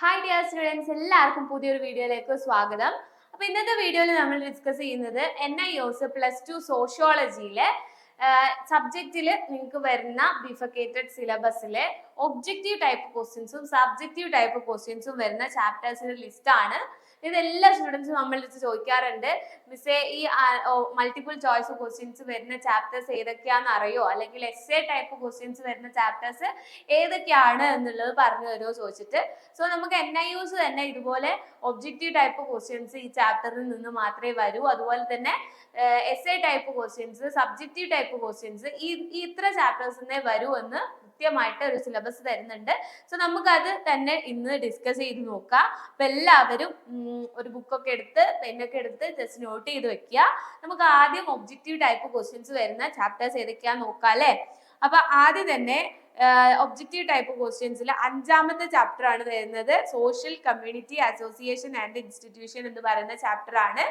Hi dear students എല്ലാവർക്കും പുതിയൊരു വീഡിയോയിലേക്ക് സ്വാഗതം. അപ്പൊ ഇന്നത്തെ വീഡിയോയിൽ നമ്മൾ ഡിസ്കസ് ചെയ്യുന്നത് N I OS plus two സോഷ്യോളജിയിലെ സബ്ജക്റ്റിൽ നിങ്ങൾക്ക് വരുന്ന ബിഫക്കേറ്റഡ് സിലബസിലെ ഒബ്ജക്റ്റീവ് ടൈപ്പ് ക്വസ്റ്റ്യൻസും സബ്ജക്റ്റീവ് ടൈപ്പ് ക്വസ്റ്റ്യൻസും വരുന്ന ചാപ്റ്റേഴ്സിന്റെ ലിസ്റ്റ് ഇതെല്ലാ സ്റ്റുഡൻസും നമ്മൾ ചോദിക്കാറുണ്ട്. മിസ്സേ ഈ മൾട്ടിപ്പിൾ ചോയ്സ് ക്വസ്റ്റ്യൻസ് വരുന്ന ചാപ്റ്റേഴ്സ് ഏതൊക്കെയാണെന്ന് അറിയോ? അല്ലെങ്കിൽ എസ് എ ടൈപ്പ് ക്വസ്റ്റ്യൻസ് വരുന്ന ചാപ്റ്റേഴ്സ് ഏതൊക്കെയാണ് എന്നുള്ളത് പറഞ്ഞു തരുമോ ചോദിച്ചിട്ട്. സോ നമുക്ക് എൻ ഐ യുസ് തന്നെ ഇതുപോലെ ഒബ്ജക്റ്റീവ് ടൈപ്പ് ക്വസ്റ്റ്യൻസ് ഈ ചാപ്റ്ററിൽ നിന്ന് മാത്രമേ വരൂ. അതുപോലെ തന്നെ S A type questions subjective type questions ഈ ഇത്ര ചാപ്റ്റേഴ്സ് ചാപ്റ്റേഴ്സിനെ വരൂ എന്ന് കൃത്യമായിട്ട് ഒരു സിലബസ് തരുന്നുണ്ട്. സോ നമുക്കത് തന്നെ ഇന്ന് ഡിസ്കസ് ചെയ്ത് നോക്കാം. അപ്പൊ എല്ലാവരും ഒരു ബുക്കൊക്കെ എടുത്ത് പെന്നൊക്കെ എടുത്ത് ജസ്റ്റ് നോട്ട് ചെയ്ത് വെക്കുക. നമുക്ക് ആദ്യം ഒബ്ജക്റ്റീവ് ടൈപ്പ് ക്വസ്റ്റ്യൻസ് വരുന്ന ചാപ്റ്റേഴ്സ് ഏതൊക്കെയാ നോക്കാം അല്ലേ? അപ്പൊ ആദ്യം തന്നെ ഒബ്ജക്റ്റീവ് ടൈപ്പ് ക്വസ്റ്റ്യൻസിൽ അഞ്ചാമത്തെ ചാപ്റ്റർ ആണ് വരുന്നത്. Social community association and institution എന്ന് പറയുന്ന ചാപ്റ്റർ ആണ്.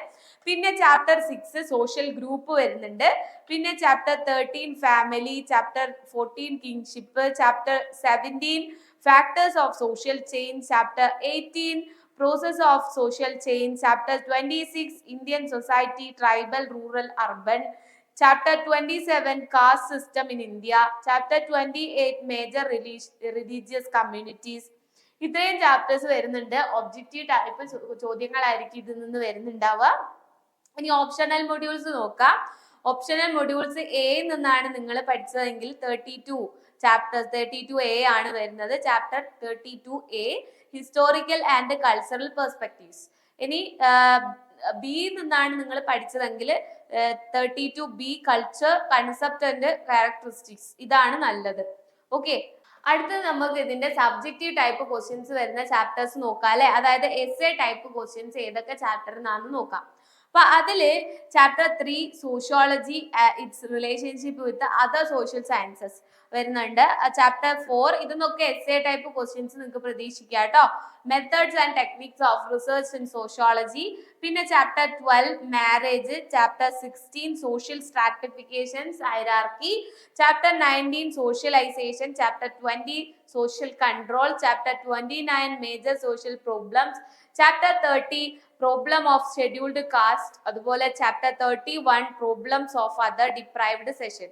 പിന്നെ ചാപ്റ്റർ സിക്സ് സോഷ്യൽ ഗ്രൂപ്പ് വരുന്നുണ്ട്. പിന്നെ chapter thirteen family chapter fourteen kinship chapter seventeen factors of social change chapter eighteen process of social change chapter twenty six Indian society tribal rural urban chapter twenty seven caste system in India chapter twenty eight major religious communities ഇത്രയും chapters വരുന്നുണ്ട്. Objective type ചോദ്യങ്ങളായിരിക്കും ഇതിൽ നിന്ന് വരുന്നുണ്ടാവുക. ഇനി optional modules നോക്കാം. Optional modules A നിന്നാണ് നിങ്ങൾ പഠിച്ചതെങ്കിൽ thirty two chapter thirty two A ആണ് വരുന്നത്. Chapter thirty two A historical and cultural perspectives ഇനി ബി നിന്നാണ് നിങ്ങൾ പഠിച്ചതെങ്കിൽ thirty two B culture concept and characteristics ഇതാണ് നല്ലത്. ഓക്കെ അടുത്തത് നമുക്ക് ഇതിന്റെ സബ്ജക്റ്റീവ് ടൈപ്പ് ക്വസ്റ്റ്യൻസ് വരുന്ന ചാപ്റ്റേഴ്സ് നോക്കാം അല്ലെ? അതായത് എസ് എ ടൈപ്പ് ക്വസ്റ്റ്യൻസ് ഏതൊക്കെ ചാപ്റ്ററിനാന്ന് നോക്കാം. അപ്പൊ അതിൽ chapter three sociology its relationship with other social sciences വരുന്നുണ്ട്. ചാപ്റ്റർ ഫോർ ഇതൊന്നൊക്കെ എസ് എ ടൈപ്പ് ക്വസ്റ്റ്യൻസ് നിങ്ങൾക്ക് പ്രതീക്ഷിക്കാം കേട്ടോ. Methods and techniques of research in sociology പിന്നെ chapter twelve marriage chapter sixteen social stratifications hierarchy chapter nineteen socialisation chapter twenty control chapter twenty nine major social problems chapter thirty problem of scheduled caste അതുപോലെ chapter thirty one problems of other deprived section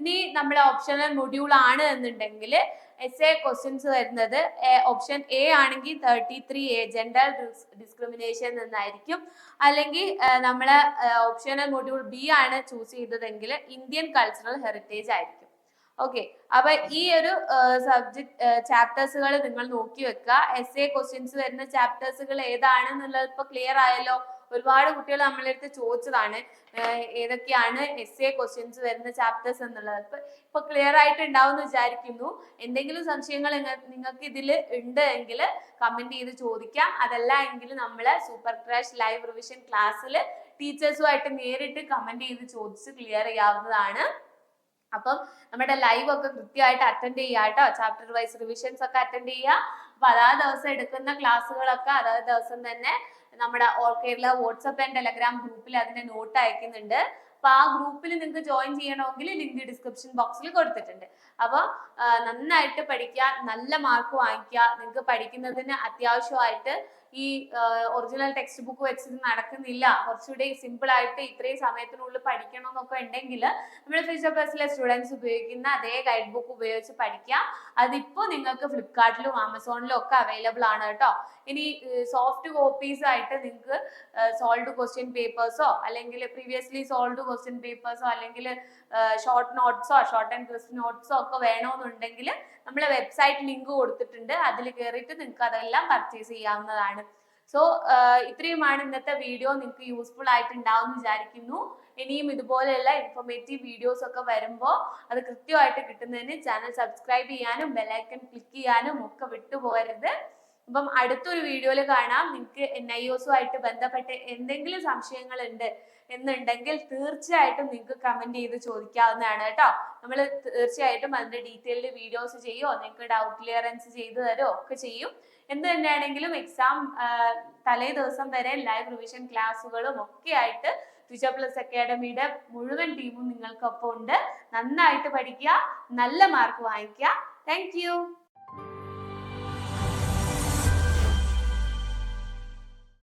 ഇനി നമ്മുടെ optional module ആണ് എന്നുണ്ടെങ്കിൽ S A questions വരുന്നത് option A ആണെങ്കിൽ thirty three A gender discrimination എന്നായിരിക്കും. അല്ലെങ്കിൽ നമ്മളെ ഓപ്ഷണൽ മൊഡ്യൂൾ ബി ആണ് ചൂസ് ചെയ്തതെങ്കിൽ ഇന്ത്യൻ കൾച്ചറൽ ഹെറിറ്റേജ് ആയിരിക്കും. ഓക്കെ അപ്പൊ ഈ ഒരു സബ്ജക്ട് ചാപ്റ്റേഴ്സുകൾ നിങ്ങൾ നോക്കി വെക്കുക. എസ് എ ക്വസ്റ്റ്യൻസ് വരുന്ന ചാപ്റ്റേഴ്സുകൾ ഏതാണെന്നുള്ളത് ഇപ്പൊ ക്ലിയർ ആയല്ലോ. ഒരുപാട് കുട്ടികൾ നമ്മളെ അടുത്ത് ചോദിച്ചതാണ് ഏതൊക്കെയാണ് എസ് എ ക്വസ്റ്റ്യൻസ് വരുന്ന ചാപ്റ്റേഴ്സ് എന്നുള്ളത്. ഇപ്പൊ ഇപ്പൊ ക്ലിയർ ആയിട്ട് ഉണ്ടാവും എന്ന് വിചാരിക്കുന്നു. എന്തെങ്കിലും സംശയങ്ങൾ നിങ്ങൾക്ക് ഇതിൽ ഉണ്ട് എങ്കിൽ കമന്റ് ചെയ്ത് ചോദിക്കാം. അതല്ല എങ്കിൽ നമ്മൾ സൂപ്പർ ക്രാഷ് ലൈവ് റിവിഷൻ ക്ലാസ്സിൽ ടീച്ചേഴ്സുമായിട്ട് നേരിട്ട് കമന്റ് ചെയ്ത് ചോദിച്ച് ക്ലിയർ ചെയ്യാവുന്നതാണ്. അപ്പം നമ്മുടെ ലൈവ് ഒക്കെ കൃത്യമായിട്ട് അറ്റൻഡ് ചെയ്യുക കേട്ടോ. ചാപ്റ്റർ വൈസ് റിവിഷൻസ് ഒക്കെ അറ്റൻഡ് ചെയ്യുക. അപ്പൊ അതാത് ദിവസം എടുക്കുന്ന ക്ലാസ്സുകളൊക്കെ അതാത് ദിവസം തന്നെ നമ്മുടെ all Kerala WhatsApp and Telegram ഗ്രൂപ്പിൽ അതിന്റെ നോട്ട് അയക്കുന്നുണ്ട്. അപ്പൊ ആ ഗ്രൂപ്പിൽ നിങ്ങൾക്ക് ജോയിൻ ചെയ്യണമെങ്കിൽ ലിങ്ക് ഡിസ്ക്രിപ്ഷൻ ബോക്സിൽ കൊടുത്തിട്ടുണ്ട്. അപ്പോൾ നന്നായിട്ട് പഠിക്കുക നല്ല മാർക്ക് വാങ്ങിക്കുക. നിങ്ങൾക്ക് പഠിക്കുന്നതിന് അത്യാവശ്യമായിട്ട് ഈ ഒറിജിനൽ ടെക്സ്റ്റ് ബുക്ക് വെച്ചിട്ട് നടക്കുന്നില്ല. കുറച്ചുകൂടി സിമ്പിൾ ആയിട്ട് ഇത്രയും സമയത്തിനുള്ളിൽ പഠിക്കണം എന്നൊക്കെ ഉണ്ടെങ്കിൽ നമ്മൾ ഫ്യൂച്ചർ പ്ലസിലെ സ്റ്റുഡൻസ് ഉപയോഗിക്കുന്ന അതേ ഗൈഡ് ബുക്ക് ഉപയോഗിച്ച് പഠിക്കാം. അതിപ്പോൾ നിങ്ങൾക്ക് ഫ്ലിപ്കാർട്ടിലും ആമസോണിലും ഒക്കെ അവൈലബിൾ ആണ് കേട്ടോ. ഇനി സോഫ്റ്റ് കോപ്പീസ് ആയിട്ട് നിങ്ങൾക്ക് സോൾവ് ക്വസ്റ്റ്യൻ പേപ്പേഴ്സോ അല്ലെങ്കിൽ പ്രീവിയസ്ലി സോൾവ് ക്വസ്റ്റ്യൻ പേപ്പേഴ്സോ അല്ലെങ്കിൽ ഷോർട്ട് നോട്ട്സോ ഷോർട്ട് ആൻഡ് ക്വസ്റ്റ്യൻ നോട്ട്സോ ഒക്കെ വേണമെന്നുണ്ടെങ്കിൽ നമ്മളെ വെബ്സൈറ്റ് ലിങ്ക് കൊടുത്തിട്ടുണ്ട്. അതിൽ കയറിയിട്ട് നിങ്ങൾക്ക് അതെല്ലാം പർച്ചേസ് ചെയ്യാവുന്നതാണ്. സോ ഇത്രയുമാണ് ഇന്നത്തെ വീഡിയോ നിങ്ങൾക്ക് യൂസ്ഫുൾ ആയിട്ടുണ്ടാവും എന്ന് വിചാരിക്കുന്നു. ഇനിയും ഇതുപോലെയുള്ള ഇൻഫോർമേറ്റീവ് വീഡിയോസ് ഒക്കെ വരുമ്പോൾ അത് കൃത്യമായിട്ട് കിട്ടുന്നതിന് ചാനൽ സബ്സ്ക്രൈബ് ചെയ്യാനും ബെലൈക്കൺ ക്ലിക്ക് ചെയ്യാനും ഒക്കെ വിട്ടുപോകരുത്. അപ്പം അടുത്തൊരു വീഡിയോയിൽ കാണാം. നിങ്ങൾക്ക് എൻ ഐ ഒസുമായിട്ട് ബന്ധപ്പെട്ട് എന്തെങ്കിലും സംശയങ്ങൾ ഉണ്ട് എന്നുണ്ടെങ്കിൽ തീർച്ചയായിട്ടും നിങ്ങൾക്ക് കമന്റ് ചെയ്ത് ചോദിക്കാവുന്നതാണ് കേട്ടോ. നമ്മൾ തീർച്ചയായിട്ടും അതിന്റെ ഡീറ്റെയിൽഡ് വീഡിയോസ് ചെയ്യുമോ നിങ്ങൾക്ക് ഡൗട്ട് ക്ലിയറൻസ് ചെയ്തു തരുമോ ഒക്കെ ചെയ്യും. എന്ത് തന്നെയാണെങ്കിലും എക്സാം തലേ ദിവസം വരെ ലൈവ് റിവിഷൻ ക്ലാസ്സുകളും ഒക്കെ ആയിട്ട് ഫ്യൂച്ചർ പ്ലസ് അക്കാഡമിയുടെ മുഴുവൻ ടീമും നിങ്ങൾക്കൊപ്പം ഉണ്ട്. നന്നായിട്ട് പഠിക്കുക നല്ല മാർക്ക് വാങ്ങിക്കുക. താങ്ക്